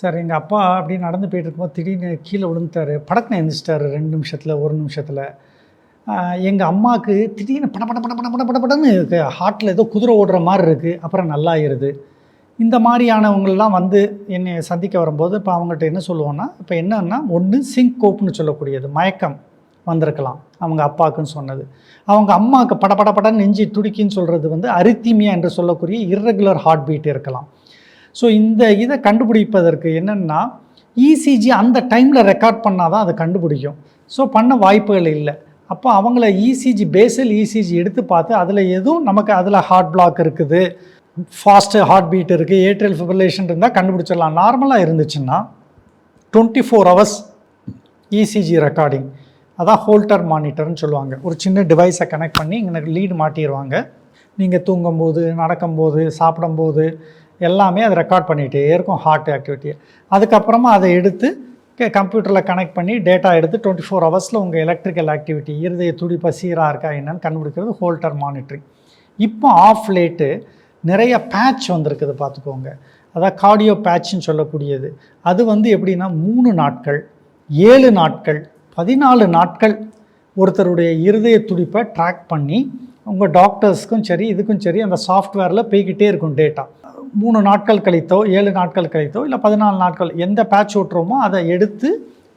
Sir எங்கள் அப்பா அப்படி நடந்து போயிட்டு இருக்கும்போது திடீர்னு கீழே விழுந்துட்டார். படக்குன்னு எழுந்திரிச்சிட்டாரு ரெண்டு நிமிஷத்தில் ஒரு நிமிஷத்தில். எங்கள் அம்மாவுக்கு திடீர்னு பட பட பட பட பட படன்னு ஹார்ட்டில் ஏதோ குதிரை ஓடுற மாதிரி இருக்குது அப்புறம் நல்லா ஆயிடுது இந்த மாதிரியானவங்களெலாம் வந்து என்னை சந்திக்க வரும்போது இப்போ அவங்ககிட்ட என்ன சொல்லுவோன்னா இப்போ என்னன்னா ஒன்று சிங்க் கோப்னு சொல்லக்கூடியது மயக்கம் வந்திருக்கலாம் அவங்க அப்பாவுக்குன்னு சொன்னது. அவங்க அம்மாவுக்கு பட பட நெஞ்சு துடிக்கின்னு சொல்கிறது வந்து அரித்தீமியா என்று சொல்லக்கூடிய இர்ரெகுலர் ஹார்ட் பீட் இருக்கலாம். ஸோ இந்த இதை கண்டுபிடிப்பதற்கு என்னென்னா இசிஜி அந்த டைமில் ரெக்கார்ட் பண்ணால் தான் அதை கண்டுபிடிக்கும். ஸோ பண்ண வாய்ப்புகள் இல்லை. அப்போ அவங்கள இசிஜி பேசல் இசிஜி எடுத்து பார்த்து அதில் எதுவும் நமக்கு அதில் ஹார்ட் பிளாக் இருக்குது. ஃபாஸ்ட்டு ஹார்ட் பீட் இருக்குது ஏட்ரியல் ஃபிபிரிலேஷன் இருந்தால் கண்டுபிடிச்சிடலாம் நார்மலாக இருந்துச்சுன்னா twenty four hours ECG recording அதான் ஹோல்டர் மானிட்டர்னு சொல்லுவாங்க. ஒரு சின்ன டிவைஸை கனெக்ட் பண்ணி எனக்கு லீடு மாட்டிடுவாங்க நீங்கள் தூங்கும்போது நடக்கும்போது சாப்பிடும்போது எல்லாமே அதை ரெக்கார்ட் பண்ணிகிட்டே இருக்கும் ஹார்ட் ஆக்டிவிட்டியை அதுக்கப்புறமா அதை எடுத்து கம்ப்யூட்டரில் கனெக்ட் பண்ணி டேட்டா எடுத்து டுவெண்ட்டி ஃபோர் ஹவர்ஸில் உங்கள் எலக்ட்ரிக்கல் ஆக்டிவிட்டி இருதய துடிப்பாக சீராக இருக்கா என்னன்னு கண்டுபிடிக்கிறது ஹோல்டர் மானிட்டரிங் இப்போ ஆஃப் லேட்டு நிறைய பேட்ச் வந்திருக்குது பார்த்துக்கோங்க. அதான் கார்டியோ பேட்ச்னு சொல்லக்கூடியது. அது வந்து எப்படின்னா மூணு நாட்கள் ஏழு நாட்கள் பதினாலு நாட்கள் ஒருத்தருடைய இருதய துடிப்பை ட்ராக் பண்ணி உங்கள் டாக்டர்ஸ்க்கும் சரி இதுக்கும் சரி அந்த சாஃப்ட்வேரில் போய்கிட்டே இருக்கும் டேட்டா மூணு நாட்கள் கழித்தோ ஏழு நாட்கள் கழித்தோ இல்லை பதினாலு நாட்கள் எந்த பேட்ச் ஓட்டுறோமோ அதை எடுத்து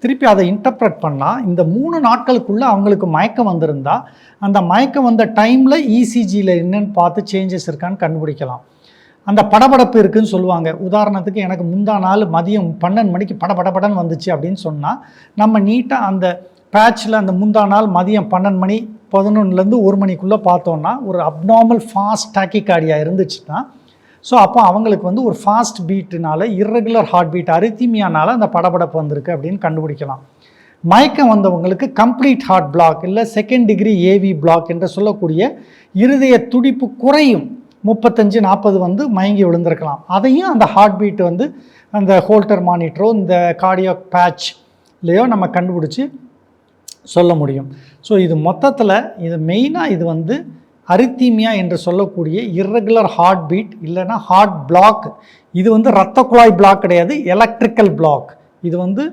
திருப்பி அதை இன்டர்ப்ரெட் பண்ணால் இந்த மூணு நாட்களுக்குள்ளே அவங்களுக்கு மயக்கம் வந்திருந்தா அந்த மயக்கம் வந்த டைமில் இசிஜியில் என்னன்னு பார்த்து சேஞ்சஸ் இருக்கான்னு கண்டுபிடிக்கலாம். அந்த படபடப்பு இருக்குதுன்னு சொல்லுவாங்க. உதாரணத்துக்கு எனக்கு முந்தா நாள் மதியம் பன்னெண்டு மணிக்கு படபடபடன்னு வந்துச்சு அப்படின்னு சொன்னால் நம்ம நீட்டாக அந்த பேட்சில் அந்த முந்தா நாள் மதியம் பன்னெண்டு மணி பதினொன்றுலேருந்து ஒரு மணிக்குள்ளே பார்த்தோன்னா ஒரு அப்நார்மல் ஃபாஸ்ட் டாக்கிகார்டியா இருந்துச்சுன்னா ஸோ அப்போ அவங்களுக்கு வந்து ஒரு ஃபாஸ்ட் பீட்டுனால இர்ரெகுலர் ஹார்ட் பீட் அரித்தீமியானால அந்த படபடப்பு வந்திருக்கு அப்படின்னு கண்டுபிடிக்கலாம். மயக்கம் வந்தவங்களுக்கு கம்ப்ளீட் ஹார்ட் பிளாக் இல்லை செகண்ட் டிகிரி ஏவி பிளாக் என்று சொல்லக்கூடிய இருதய துடிப்பு குறையும். முப்பத்தஞ்சு நாற்பது வந்து மயங்கி விழுந்திருக்கலாம். அதையும் அந்த ஹார்ட் பீட் வந்து அந்த ஹோல்டர் மானிட்டரோ இந்த கார்டியோ பேட்ச்லேயோ நம்ம கண்டுபிடிச்சி சொல்ல முடியும். ஸோ இது மொத்தத்தில் இது மெயினாக இது வந்து அரித்தீமியா என்று சொல்லக்கூடிய இர்ரெகுலர் ஹார்ட் பீட் இல்லைன்னா ஹார்ட் பிளாக் இது வந்து ரத்த குழாய் பிளாக் கிடையாது எலக்ட்ரிக்கல் பிளாக் இது வந்து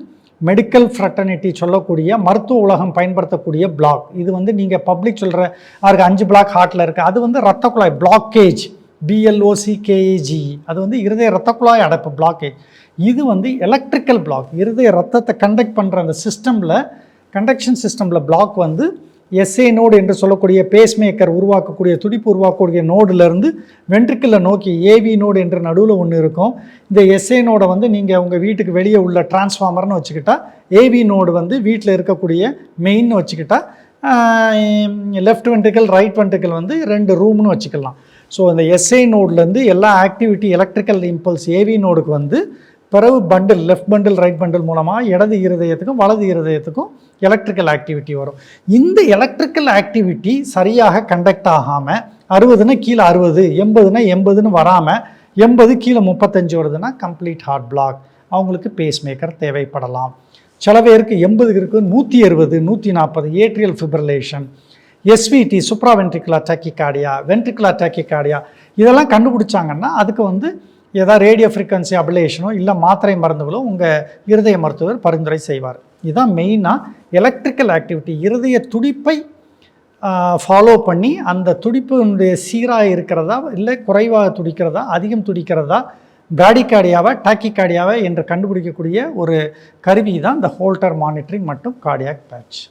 மெடிக்கல் ஃப்ரட்டர்னிட்டி சொல்லக்கூடிய மருத்துவ உலகம் பயன்படுத்தக்கூடிய பிளாக் இது வந்து நீங்கள் பப்ளிக் சொல்கிற அவருக்கு அஞ்சு பிளாக் ஹார்ட்டில் இருக்குது அது வந்து ரத்த குழாய் பிளாக்கேஜ் பிஎல்ஓசிகேஏஜி அது வந்து இருதய ரத்த குழாய் அடைப்பு பிளாக்கேஜ் இது வந்து எலக்ட்ரிக்கல் பிளாக் இருதய ரத்தத்தை கண்டக்ட் பண்ணுற அந்த சிஸ்டமில் கண்டக்ஷன் சிஸ்டமில் பிளாக் வந்து எஸ்ஏ நோடு என்று சொல்லக்கூடிய பேஸ்மேக்கர் உருவாக்கக்கூடிய துடிப்பு உருவாக்கக்கூடிய நோடுலேருந்து வென்ட்ரிக்கில் நோக்கி ஏவி நோடு என்ற நடுவில் ஒன்று இருக்கும். இந்த எஸ்ஏ நோடை வந்து நீங்கள் உங்கள் வீட்டுக்கு வெளியே உள்ள டிரான்ஸ்ஃபார்மர்னு வச்சுக்கிட்டா ஏவி நோடு வந்து வீட்டில் இருக்கக்கூடிய மெயின்னு வச்சுக்கிட்டா லெஃப்ட் வென்ட்ரிக்கல் ரைட் வென்ட்ரிக்கல் வந்து ரெண்டு ரூம்னு வச்சுக்கலாம். ஸோ அந்த எஸ்ஐ நோட்லேருந்து எல்லா ஆக்டிவிட்டி எலக்ட்ரிக்கல் இம்பல்ஸ் ஏவி நோடுக்கு வந்து பிறகு bundle left bundle right bundle மூலமாக இடது இருதயத்துக்கும் வலது இருதயத்துக்கும் எலக்ட்ரிக்கல் ஆக்டிவிட்டி வரும். இந்த எலக்ட்ரிக்கல் ஆக்டிவிட்டி சரியாக கண்டக்ட் ஆகாமல் அறுபதுன்னா கீழே அறுபது எண்பதுன்னா எண்பதுன்னு வராமல் எண்பது கீழே முப்பத்தஞ்சு வருதுன்னா கம்ப்ளீட் ஹார்ட் பிளாக் அவங்களுக்கு பேஸ் மேக்கர் தேவைப்படலாம். சில பேருக்கு எண்பது இருக்கு நூற்றி அறுபது நூற்றி நாற்பது atrial fibrillation SVT supraventricular tachycardia ventricular tachycardia இதெல்லாம் கண்டுபிடிச்சாங்கன்னா அதுக்கு வந்து ஏதாவது ரேடியோ ஃப்ரீக்வன்சி அபிலேஷனோ இல்லை மாத்திரை மருந்துகளோ உங்கள் இருதய மருத்துவர் பரிந்துரை செய்வார். இதுதான் மெயினாக எலக்ட்ரிக்கல் ஆக்டிவிட்டி இருதய துடிப்பை ஃபாலோ பண்ணி அந்த துடிப்பினுடைய சீராக இருக்கிறதா இல்லை குறைவாக துடிக்கிறதா அதிகம் துடிக்கிறதா பிராடிகார்டியாவை டாக்கிகார்டியாவை என்று கண்டுபிடிக்கக்கூடிய ஒரு கருவி தான் இந்த ஹோல்டர் மானிட்டரிங் மற்றும் கார்டியாக் பேட்ச்